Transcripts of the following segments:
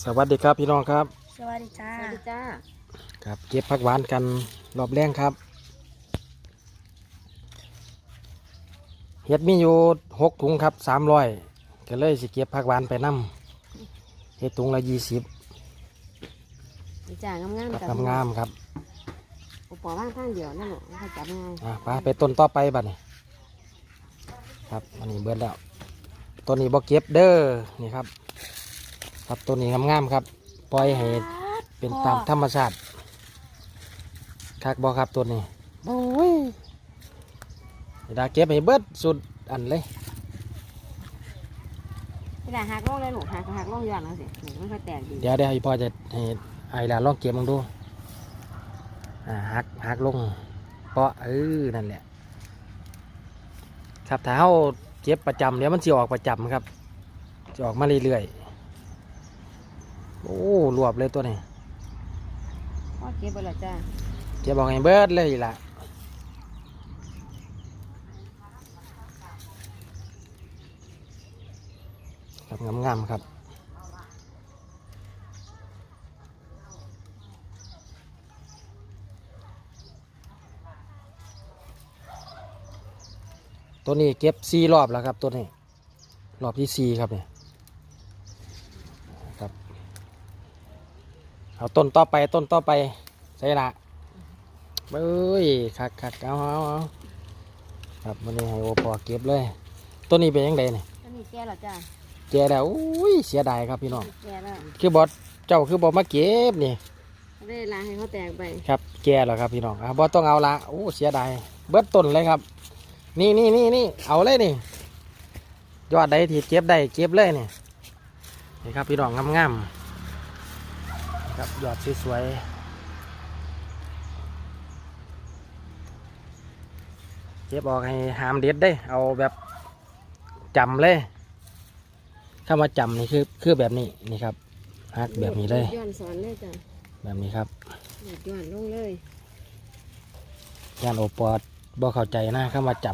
สวัสดีครับพี่น้องครับ สวัสดีจ้า สวัสดีจ้า ครับเก็บผักหวานกันรอบแรงครับ เห็ดมีอยู่หกถุงครับสามร้อยก็เลยสิเก็บผักหวานไปนํเห็ดถุงละยี่สิบดีจ้างามๆครับงามๆครับอุปอว่างข้างเดียวนั่นหนูเขาจับง่ายอะไปไปต้นต่อไปบัดนี้ครับอันนี้เบิดแล้วต้นนี้บ่เก็บเด้อนี่ครับ ครับต้นนี้งามๆครับปล่อยให้เป็นตามธรรมชาติคักบ่ครับต้นนี้โอ้ยเวลาเก็บให้เบิดสุดอันเลยพี่ดาหักลงเลยหนูหักหักลงย้อนแล้วสิหนูไม่ค่อยแตกดีเดี๋ยวเดี๋ยวให้พ่อจะให้ไอ้หลานลองเก็บมึงดูอ่าหักหักลงเพราะเออนั่นแหละ ครับถ้าเขาเก็บประจำเดี๋ยวมันจะออกประจำครับจะออกมาเรื่อยๆ โอ้รวบเลยตัวนี้พ่อเก็บไปแล้วจ้าเก็บออกให้เบิดเลยล่ะครับงามๆครับตัวนี้เก็บสี่รอบแล้วครับตัวนี้ รอบที่สี่ครับเนี่ยครับ เอาต้นต่อไปต้นต่อไปใช่ละเบ้ยคักคักเอาเอาเอาครับวันนี้ให้โอปอเก็บเลยตัวนี้เป็นยังไงเนี่ยอันนี้แก่แล้วจ้าแกแล้วอุ้ยเสียดายครับพี่น้องแก่แล้วคือบอสเจ้าคือบอสมาเก็บนี่ได้ล้างให้เขาแตกไปครับแกแล้วครับพี่น้องอะบอสต้องเอาละโอ้เสียดายเบิดต้นเลยครับ นี่นี่นี่นี่เอาเลยนี่ยอดใดที่เก็บได้เก็บเลยนี่นี่ครับพี่น้องงามๆ ครับยอดสวยๆเก็บออกให้หามเด็ดได้ เอาแบบจำเลยคำว่าจำนี่คือคือแบบนี้นี่ครับฮักแบบนี้เลยย้อนสอนเลยจ้าแบบนี้ครับย้อนลงเลยยานโอปอดบ่เข้าใจนะคำว่าจ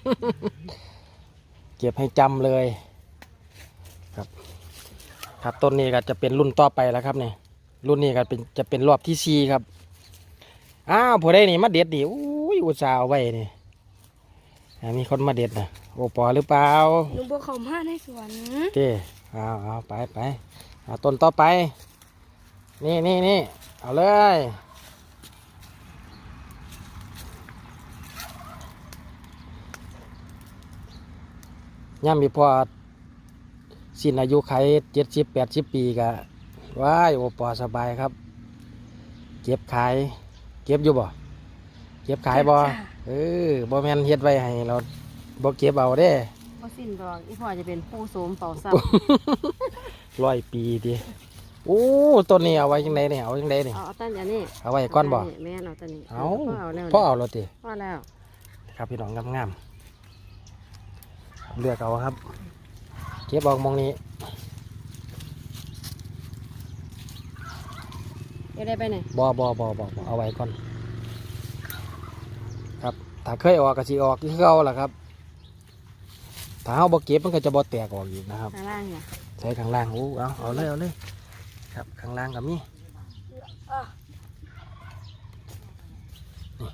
ำเก็บให้จำเลยครับ ครับต้นนี้ก็จะเป็นรุ่นต่อไปแล้วครับเนี่ย รุ่นนี้ก็เป็นจะเป็นรอบที่สี่ครับ อ้าวผู้ใดนี่มาเด็ดดิอุ้ยอุตส่าห์เอาไว้นี่อ่ามีคนมาเด็ดนะโอปอหรือเปล่าหนูบอกเขามาในสวนเจ้เอาเอาไปไปเอาต้นต่อไป นี่นี่นี่เอาเลยย่ำมีพอสิ้นอายุไขเจ็ดสิบแปดสิบปีกะ ว้ายโอปอสบายครับ เก็บขาย เก็บอยู่บ่เก็บขายบ่เออบ่แม่นเฮ็ดไว้ให้เราบ่เก็บเอาเด้พอสิ้นดอกอีพ่อจะเป็นผู้โสมเป่าซับร้อยปีดิโอ้ต้นนี้เอาไว้ยังไงเนี่ยเอายังไงเนี่ยเอาเอาต้นอย่างนี้เอาไว้ก้อนบ่แม่นเอาต้นนี้เอาพ่อเอาแล้วพ่อเอาแล้วติพ่อแล้วครับพี่น้องงามๆเลือกเอาครับเก็บออกหมองนี้ เดี๋ยวได้ไปไหนบอบอบอบอบเอาไว้ก่อน ครับถ้าเคยออกก็สิออกที่เขาล่ะครับถ้าเอาบ่เก็บมันก็จะบ่แตกออกอีกนะครับข้างล่างเนี่ยใช้ข้างล่างโอ้เอาเอาเลยเอาเลย ครับข้างล่างกับมีนี่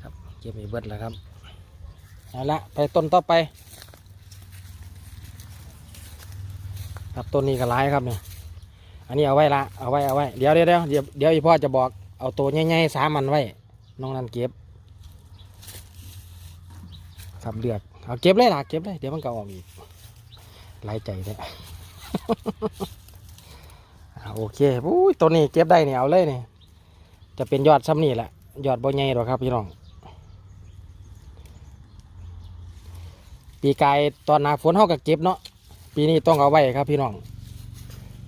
ครับเก็บไปเบิดแล้วครับเอาละไปต้นต่อไป ครับต้นนี้ก็ร้ายครับเนี่ย อันนี้เอาไว้ละเอาไว้เอาไว้เดี๋ยวเดี๋ยวเดี๋ยวเดี๋ยวอีพ่อจะบอกเอาตัวใหญ่ๆสามอันไว้น้องนันเก็บครับเลือกเอาเก็บเลยล่ะเก็บเลยเดี๋ยวมันก็ออกอีกหลายใจแท้อ่าโอเคอุ้ยตัวนี้เก็บได้เนี่ยเอาเลยเนี่ยจะเป็นยอดซ้ำนี่แหละยอดบ่ใหญ่หรอกครับพี่น้อง ปีกายตอนหนาฝนเขาก็เก็บเนาะปีนี้ต้องเอาไว้ครับพี่น้อง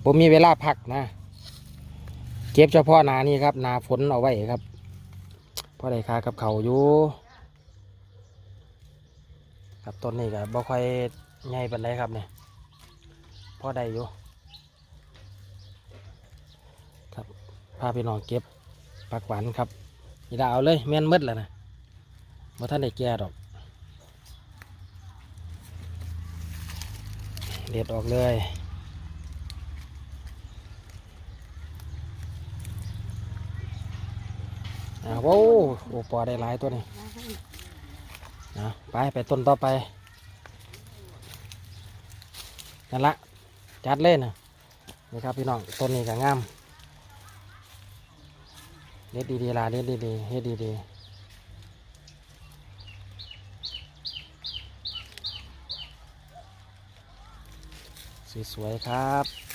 ผมมีเวลาพักนะ เก็บเฉพาะนานี้ครับ นาฝนเอาไว้ครับพราะได้ค่ากับเขาอยู่ครับต้นนี้ก็บ่ค่อยใหญ่ปานใดครับเนี่ยพ่อได้อยู่ครับพาพี่น้องเก็บผักหวานครับนี่ดาเอาเลยแม่นมืดแล้วนะบ่ท่านได้แก่ดอกเด็ดออกเลย อ่าโว้โอปอได้หลายตัวนี่นะไปไปต้นต่อไปนั่นละจัดเล่นนะนี่ครับพี่น้องต้นนี้ก็งามเด็ดดีๆล่ะเด็ดดีๆเฮ็ดดีๆสวยๆครับ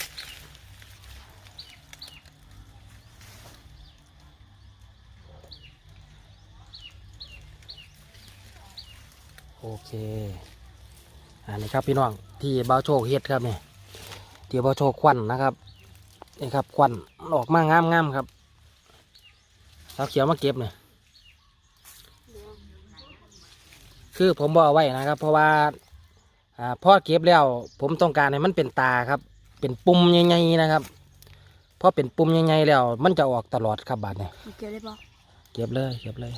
โอเค อันนี้ครับพี่น้องที่เบาโชคเฮ็ดครับเนี่ยที่เบาโชคควันนะครับนี่ครับควันออกมางามงามๆครับเราเขียวมาเก็บเนี่ยคือผมบอกเอาไว้นะครับ เพราะว่าอ่าพอเก็บแล้ว ผมต้องการให้มันเป็นตาครับ เป็นปุ่มใหญ่ๆนะครับพอเป็นปุ่มใหญ่ๆแล้ว มันจะออกตลอดครับบาดเนี่ยเกี่ยวได้ปะเก็บเลยเก็บเลย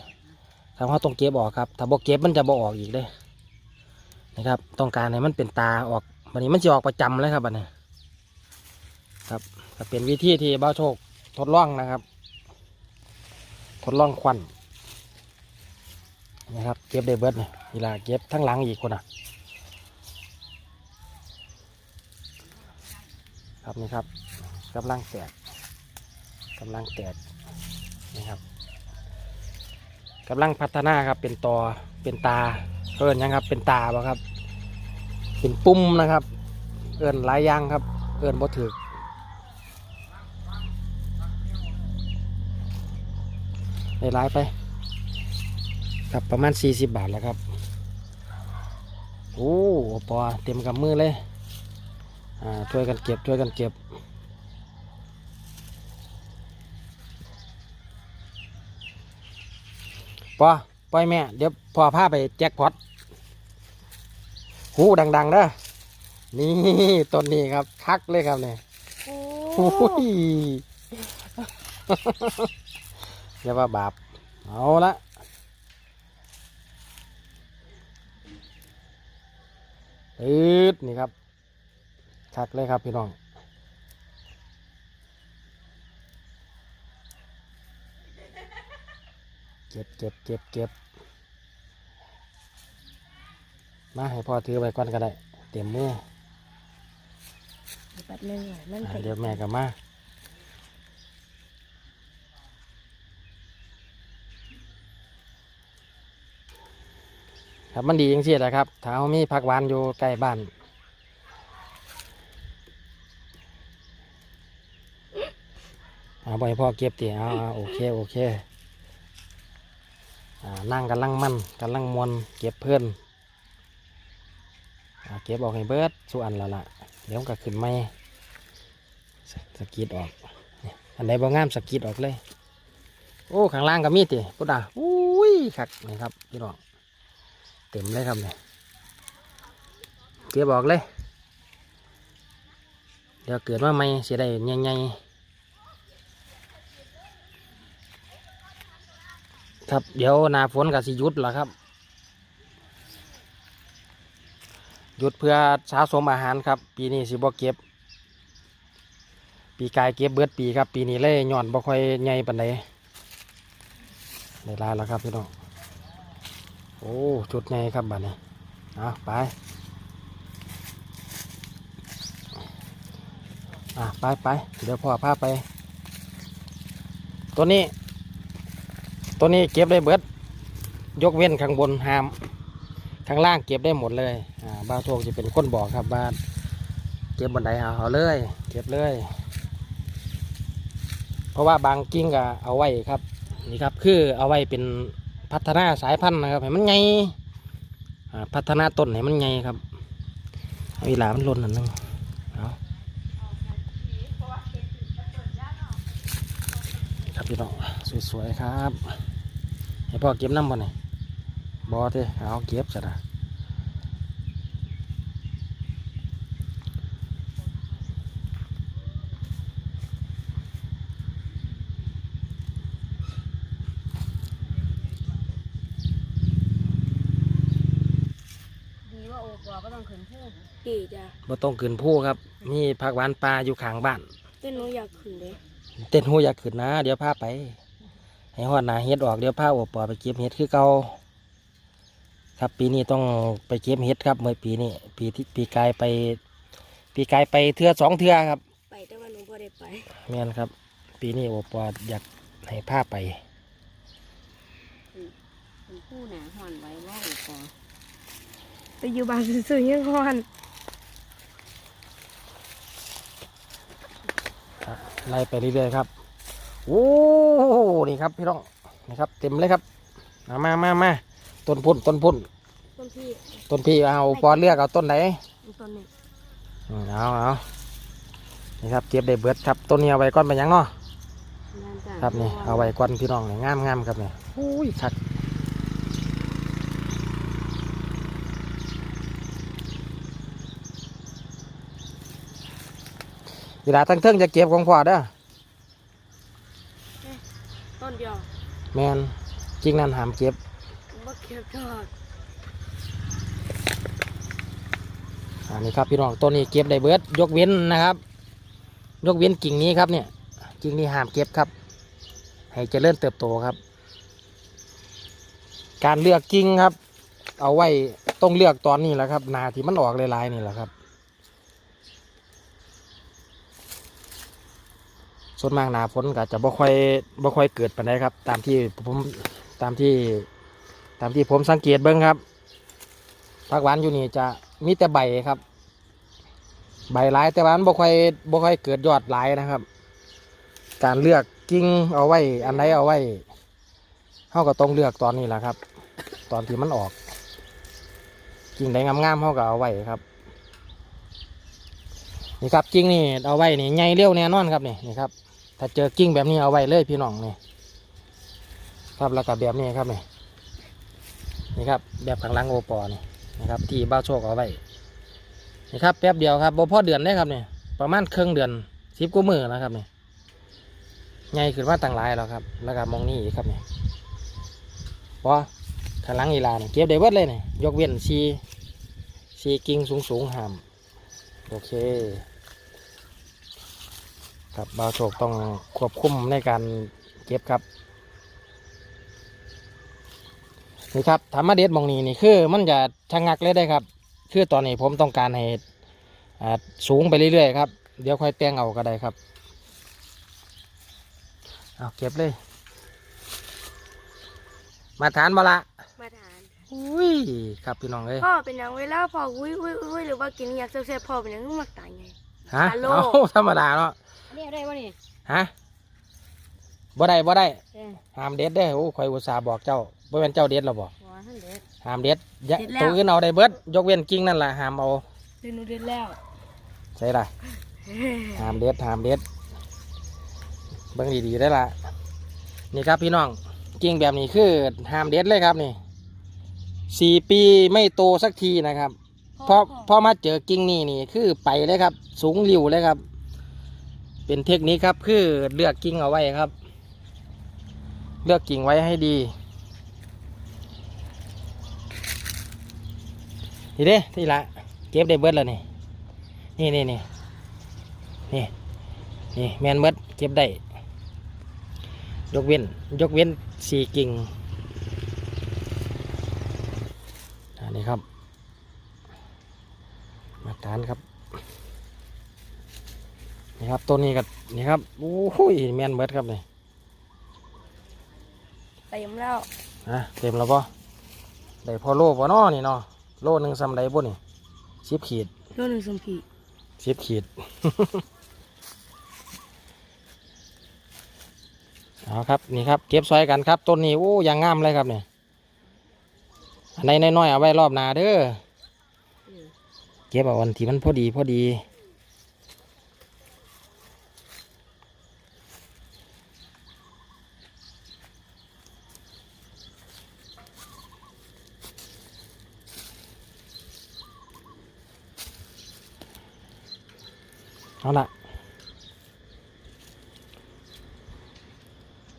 ทำเขาต้องเก็บออกครับ ถ้าบ่เก็บมันจะบ่ออกอีกเลยนะครับ ต้องการให้มันเป็นตาออกวันนี้มันจะออกประจำเลยครับบัดนี้ครับก็เป็นวิธีที่บ้าโชคทดลองนะครับ ทดลองควันนะครับ เก็บได้เบิดเนี่ยเวลาเก็บทั้งหลังอีกคนอะครับนี่ครับกำลังแตกกำลังแตกนะครับ กำลังพัฒนาครับเป็นตอเป็นตาเอิญยังครับ เป็นตาบ่ครับ เป็นปุ่มนะครับ เอิญหลายอย่างครับ เอิญบ่ถือได้หลายไปครับประมาณ 40 บาทแล้วครับโอ้ปอเต็มกับมือเลยอ่าช่วยกันเก็บช่วยกันเก็บ ปอปล่อยแม่ เดี๋ยวพ่อพาไปแจ็คพอตหูดังๆเด้อนี่ต้นนี้ครับ คักเลยครับเนี่ยโอ้โอ้ยอย่าว่าบาป เอาละอืดนี่ครับ คักเลยครับพี่น้อง เก็บเก็บเก็บเก็บมาให้พ่อถือไปก่อนก็ได้ เตรียมมือแป๊บนึงอะมันอ่าเป็นเดี๋ยวแม่ก็มาครับมันดีจริงๆแหละครับถ้าเขามีผักหวานอยู่ใกล้บ้านเอาไปพ่อเก็บตีเอาเอาโอเค โอเคอ่า นั่งกันลังมันกันลังมวนเก็บเพื่อนอเก็บออกให้เบิดส่วนแล้วล่ะเดี๋ยวก็ขึ้นไม่สกีดออกอันใดบ่งามสกีดออกเลย โอ้ข้างล่างก็มีติพุทธาอุ้ยคักนี่ครับพี่น้องเต็มเลยครับเนี่ยเก็บออกเลย เดี๋ยวเกิดว่าไม่เสียได้ใหญ่ๆ ครับเดี๋ยวนาฝนกับสิหยุดแล้วครับหยุดเพื่อสะสมอาหารครับ ปีนี้สิบ่เก็บ ปีกายเก็บเบิดปีครับ ปีนี้เลยย่อนบ่ค่อยใหญ่ปานใดได้ลายแล้วครับพี่น้องโอ้จุดไงครับบัดนี้เอาไปอะไปไปเดี๋ยวพ่อพาไป ตัวนี้ ตัวนี้เก็บได้เบิด ยกเว้นข้างบนหาม ข้างล่างเก็บได้หมดเลยอ่าบ้าวโชคจะเป็นคนบอกครับบ้านเก็บบนไดเอาเอาเลย เก็บเลย เพราะว่าบางกิ้งก็เอาไว้ครับ นี่ครับคือเอาไว้เป็นพัฒนาสายพันธุ์นะครับให้มันไงอ่าพัฒนาต้นให้มันไงครับเอาอีหลามันหล่นอันนึงเอาครับพี่น้องสวยๆครับ ให้พ่อเก็บน้ำบ่เนี่ยบอเถอะเอาเก็บซะนะดีว่าโอ้กว่าก็ต้องขึ้นผู้ดีจ้ะบ่ต้องขึ้นผู้ครับมีผักหวานปลาอยู่ข้างบ้านแต่หนูอยากขึ้นเลยเต้นหูอยากขึ้นนะ เดี๋ยวพาไป ให้ฮอดหนาเฮ็ดออกเดี๋ยวพาโอปอไปเก็บเฮ็ดคือเก่าครับปีนี้ต้องไปเก็บเฮ็ดครับเมื่อปีนี้ปีที่ปีกายไป ปีกายไปเทือสองเทือครับ ไปแต่ว่าหนูบ่ได้ไปแม่นครับ ปีนี้โอปออยากให้พาไปเป็นผู้หนาห่อนไว้ว่าอุปอไปอยู่บ้านซื่อๆยังฮอนครับไล่ไปเรื่อยๆครับ โอ้นี่ครับพี่น้องนี่ครับ เต็มเลยครับมามามามาต้นพุ่นต้นพุ่นต้นพี่ต้นพี่เอาปอเลือกเอาต้นไหนต้นนี้อืมเอาเอานี่ครับเก็บได้เบิดครับต้นนี้เอาไว้ก้อนเป็นหยังเนาะงานจ้ะครับนี่เอาไว้ก้อนพี่น้องนี่งามงามครับนี่อุ้ยคักเวลาทั้งเทิงจะเก็บของพ่อเด้อ ต้นเดียวแมนจริงนั่นหามเก็บบ่เก็บดอกอันนี้ครับพี่น้องต้นนี้เก็บได้เบิดยกเว้นนะครับ ยกเว้นกิ่งนี้ครับเนี่ยกิ่งนี้ห้ามเก็บครับ ให้เจริญเติบโตครับ การเลือกกิ่งครับ เอาไว้ต้องเลือกตอนนี้แหละครับนาที่มันออกลายๆนี่แหละครับ ส่วนมากหนาฝนก็จะบ่ค่อยบ่ค่อยเกิดปานใดครับ ตามที่ผมตามที่ตามที่ผมสังเกตเบิ้งครับผักหวานอยู่นี่จะมีแต่ใบครับ ใบหลายแต่ว่ามันบ่ค่อยบ่ค่อยเกิดยอดหลายนะครับ การเลือกกิ่งเอาไว้ อันใดเอาไว้เฮาก็ต้องเลือกตอนนี้แหละครับ ตอนที่มันออกกิ่งใดงามๆเฮาก็เอาไว้ครับ นี่ครับกิ่งนี่เอาไว้นี่ใหญ่เร็วแน่นอนครับนี่นี่ครับ ถ้าเจอกิ่งแบบนี้เอาไว้เลยพี่น้องนี่ครับแล้วก็แบบนี้ครับนี่นี่ครับแบบข้างหลังโอปอนี่นะครับ ที่บ้าโชคเอาไว้นี่ครับแป๊บเดียวครับบ่พอเดือนได้ครับนี่ประมาณครึ่งเดือนสิบกว่ามือนะครับนี่ใหญ่ขึ้นมาต่างหลายแล้วครับ แล้วก็มองนี่อีกครับนี่พอข้างหลังอีหลานี่เก็บได้เบิดเลยนี่ยกเว้นซีซีกิ่งสูงสูงๆหามโอเค ครับบาวโศกต้องควบคุมในการเก็บครับ นี่ครับธรรมเด็ดหมองนี้นี่คือ มันจะชะงักเลยได้ครับ คือตอนนี้ผมต้องการให้อ่าสูงไปเรื่อยๆครับ เดี๋ยวค่อยแต่งเอาก็ได้ครับเอาเก็บเลย มาทานมาละมาทานอุ้ยครับพี่น้องเอ้ยพ่อเป็นหยังเวลาพ่ออุ้ยอุ้ยอุ้ยหรือว่ากินอยากแซ่บๆพ่อเป็นหยังมักตายไงฮะฮัลโหลเอาธรรมดาเนาะ อันนี้เอาได้ปะนี่ฮะบ่ได้บ่ได้เออห้ามเด็ดเด้อโอ้ข่อยอุตส่าห์บอกเจ้าบ่เป็นเจ้าเด็ดหรอบ่หัวท่านเด็ดห้ามเด็ดอย่าตัวอื่นเอาได้เบิดยกเว้นกิ่งนั่นล่ะห้ามเอาเดี๋ยวหนูเด็ดแล้วใช่ล่ะห้ามเด็ดห้ามเด็ดเบิ่งดีๆได้อล่ะนี่ครับพี่น้องกิ่งแบบนี้คือห้ามเด็ดเลยครับนี่สี่ปีไม่โตสักทีนะครับ พอพอมาเจอกิ่งนี่นี่คือไปเลยครับ สูงริ้วเลยครับ เป็นเทคนิคครับ คือเลือกกิ่งเอาไว้ครับ เลือกกิ่งไว้ให้ดีนี่เด้ที่ละเก็บได้เบิดแล้วนี่นี่นี่นี่นี่นี่แมนเบิดเก็บได้ ยกเว้น ยกเว้นสี่กิ่งอันนี้ครับ มาทานครับ นี่ครับต้นนี้กับนี่ครับโอ้ยแมนเบิดครับนี่เต็มแล้วนะเต็มแล้วปะได้พอโลปะน้อนี่เนาะโลหนึ่งซ้ำใดบุนี่สิบขีดโลหนึ่งสมผีสิบขีดเอาครับนี่ครับเก็บซอยกันครับต้นนี้โอ้ยางงามเลยครับเนี่ยอันไหนน้อยๆเอาไว้รอบหนาเด้อเก็บเอาวันที่มันพอดีพอดี เอาละ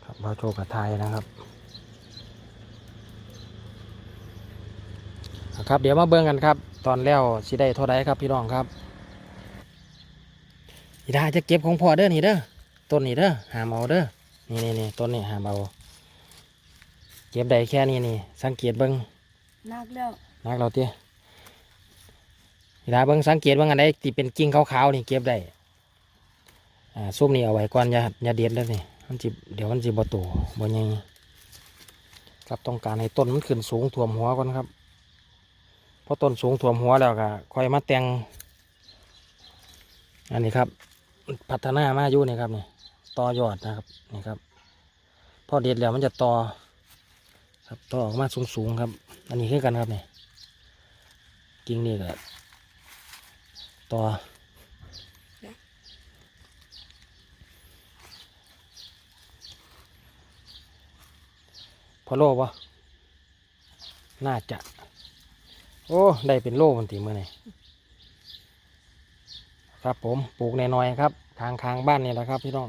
ครับเราโชว์กับไทยนะครับเอาครับเดี๋ยวมาเบิ่งกันครับ ตอนแล้วสิได้เท่าไรครับพี่น้องครับอีดาจะเก็บของพ่อเด้อนี่เด้อต้นนี่เด้อหามเอาเด้อนี่นี่นี่ต้นนี่หามเอาเก็บได้แค่นี้นี่สังเกตเบิ้งนักแล้วนักเราเตี้ยเวลาเบิ้งสังเกตเบิ้งอันใดที่เป็นกิ่งขาวๆนี่เก็บได้ อ่าซุ่มนี่เอาไว้ก่อนอย่าอย่าเด็ดแล้วนี่มันจิเดี๋ยวมันจิบ่โตบ่ใหญ่ครับต้องการให้ต้นมันขึ้นสูงท่วมหัวก่อนครับพอต้นสูงท่วมหัวแล้วก็ค่อยมาแต่งอันนี้ครับพัฒนามาอยู่นี่ครับนี่ต่อยอดนะครับนี่ครับพอเด็ดแล้วมันจะต่อครับต่อออกมาสูงๆครับ อันนี้คือกันครับนี่กิ่งนี่ก็ต่อ พอโลปะน่าจะ โอ้ ได้เป็นโลมันตีมือนี่ครับผมปลูกในน้อยๆครับ ทางคางบ้านนี่แหละครับพี่น้อง